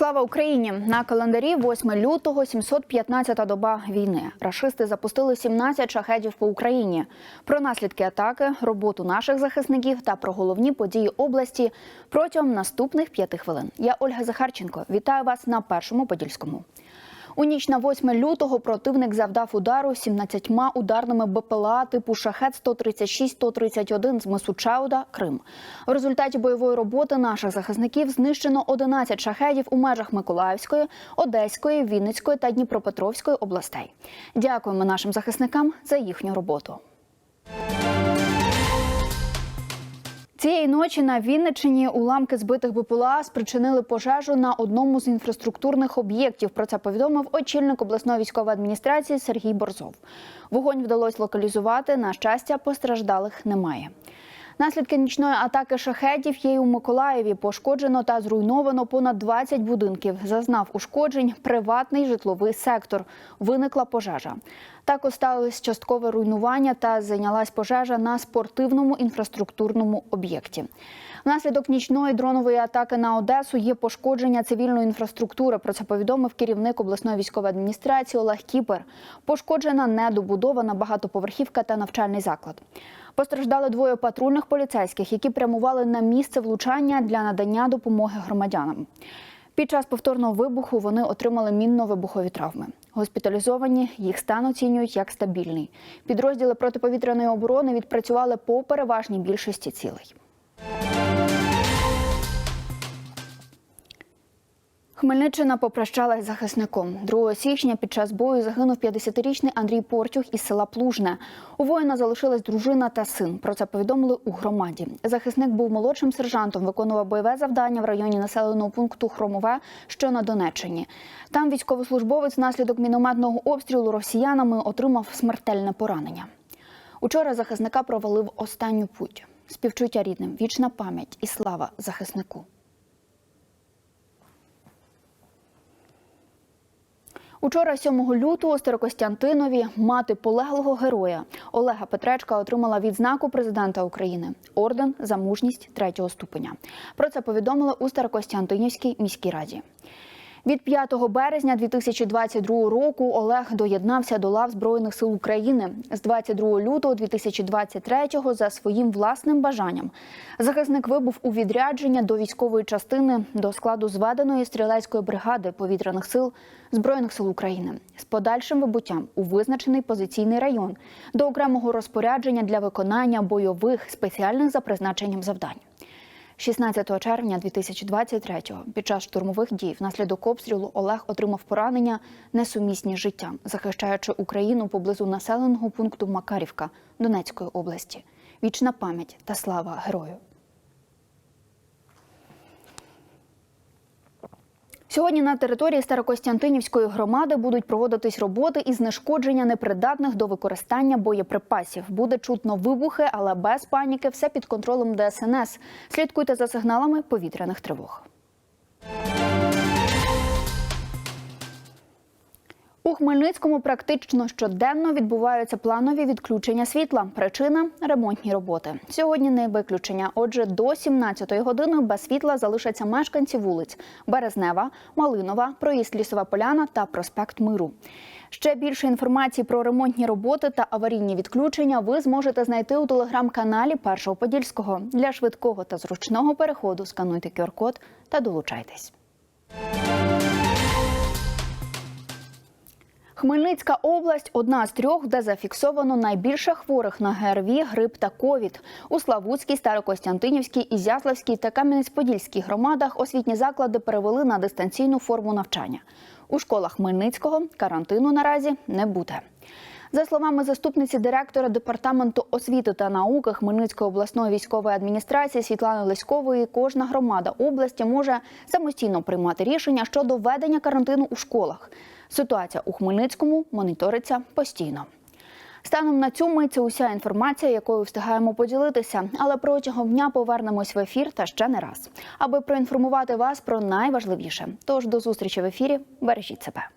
Слава Україні! На календарі 8 лютого, 715-та доба війни. Рашисти запустили 17 шахедів по Україні. Про наслідки атаки, роботу наших захисників та про головні події області протягом наступних п'яти хвилин. Я Ольга Захарченко. Вітаю вас на першому подільському. У ніч на 8 лютого противник завдав удару 17 ударними БПЛА типу шахет 136-131 з мису Чауда, Крим. В результаті бойової роботи наших захисників знищено 11 шахедів у межах Миколаївської, Одеської, Вінницької та Дніпропетровської областей. Дякуємо нашим захисникам за їхню роботу. Цієї ночі на Вінниччині уламки збитих БПЛА спричинили пожежу на одному з інфраструктурних об'єктів. Про це повідомив очільник обласної військової адміністрації Сергій Борзов. Вогонь вдалося локалізувати. На щастя, постраждалих немає. Наслідки нічної атаки шахедів є й у Миколаєві. Пошкоджено та зруйновано понад 20 будинків. Зазнав ушкоджень приватний житловий сектор. Виникла пожежа. Також сталося часткове руйнування та зайнялась пожежа на спортивному інфраструктурному об'єкті. Внаслідок нічної дронової атаки на Одесу є пошкодження цивільної інфраструктури. Про це повідомив керівник обласної військової адміністрації Олег Кіпер. Пошкоджена недобудована багатоповерхівка та навчальний заклад. Постраждали двоє патрульних поліцейських, які прямували на місце влучання для надання допомоги громадянам. Під час повторного вибуху вони отримали мінно-вибухові травми. Госпіталізовані їх стан оцінюють як стабільний. Підрозділи протиповітряної оборони відпрацювали по переважній більшості цілей. Хмельниччина попрощалась захисником. 2 січня під час бою загинув 50-річний Андрій Портюх із села Плужне. У воїна залишилась дружина та син. Про це повідомили у громаді. Захисник був молодшим сержантом, виконував бойове завдання в районі населеного пункту Хромове, що на Донеччині. Там військовослужбовець внаслідок мінометного обстрілу росіянами отримав смертельне поранення. Учора захисника провалив останню путь. Співчуття рідним, вічна пам'ять і слава захиснику. Учора, 7 лютого, Старокостянтинові мати полеглого героя Олега Петречка отримала відзнаку президента України орден за мужність третього ступеня. Про це повідомили у Старокостянтинівській міській раді. Від 5 березня 2022 року Олег доєднався до лав Збройних сил України з 22 лютого 2023 за своїм власним бажанням. Захисник вибув у відрядження до військової частини до складу зведеної стрілецької бригади повітряних сил Збройних сил України з подальшим вибуттям у визначений позиційний район до окремого розпорядження для виконання бойових спеціальних за призначенням завдань. 16 червня 2023-го під час штурмових дій внаслідок обстрілу Олег отримав поранення несумісні з життям, захищаючи Україну поблизу населеного пункту Макарівка Донецької області. Вічна пам'ять та слава герою. Сьогодні на території Старокостянтинівської громади будуть проводитись роботи із знешкодження непридатних до використання боєприпасів. Буде чутно вибухи, але без паніки все під контролем ДСНС. Слідкуйте за сигналами повітряних тривог. У Хмельницькому практично щоденно відбуваються планові відключення світла. Причина ремонтні роботи. Сьогодні не виключення. Отже, до 17-ї години без світла залишаться мешканці вулиць Березнева, Малинова, проїзд Лісова Поляна та проспект Миру. Ще більше інформації про ремонтні роботи та аварійні відключення ви зможете знайти у телеграм-каналі Першого Подільського. Для швидкого та зручного переходу скануйте QR-код та долучайтесь. Хмельницька область одна з трьох, де зафіксовано найбільше хворих на ГРВІ, грип та ковід. У Славутській, Старокостянтинівській, Ізяславській та Кам'янець-Подільській громадах освітні заклади перевели на дистанційну форму навчання. У школах Хмельницького карантину наразі не буде. За словами заступниці директора департаменту освіти та науки Хмельницької обласної військової адміністрації Світлани Леськової, кожна громада області може самостійно приймати рішення щодо введення карантину у школах. Ситуація у Хмельницькому моніториться постійно. Станом на цю мить це уся інформація, якою встигаємо поділитися, але протягом дня повернемось в ефір та ще не раз, аби проінформувати вас про найважливіше. Тож до зустрічі в ефірі. Бережіть себе.